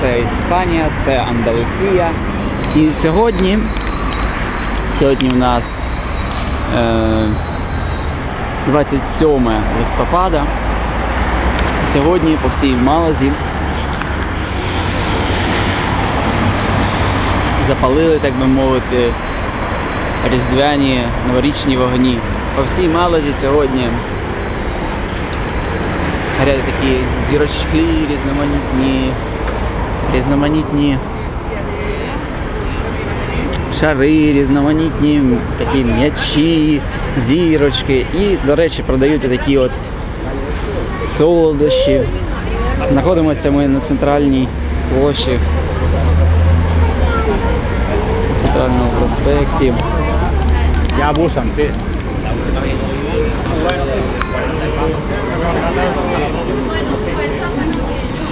це Іспанія, це Андалусія. І сьогодні, сьогодні в нас е, 27 листопада. Сьогодні по всій Малазі запалили, так би мовити, різдвяні новорічні вогні. По всій Малазі сьогодні горять такі зірочки різноманітні, різноманітні шари, різноманітні такі м'ячі, зірочки. І, до речі, продають такі от солодощі. Знаходимося ми на центральній площі. Центральному проспекті. Ya abusan, tío.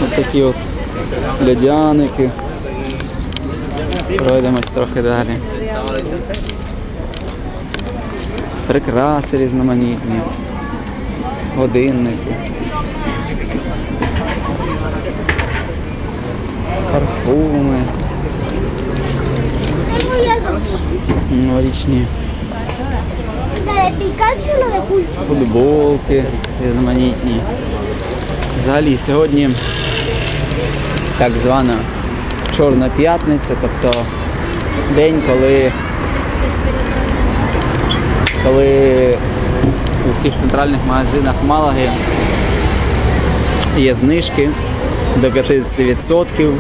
Ось такі от льодяники. Пройдемось трохи далі. Прикраси різноманітні. Годинники. Парфуми. Новорічні футболки різноманітні. Взагалі сьогодні так звана Чорна п'ятниця, тобто день, коли, коли у всіх центральних магазинах Малаги є знижки до 50%.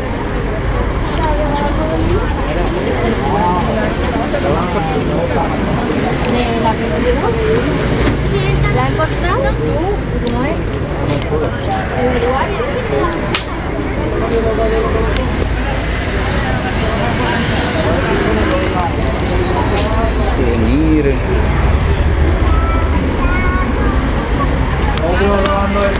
Otro lavando el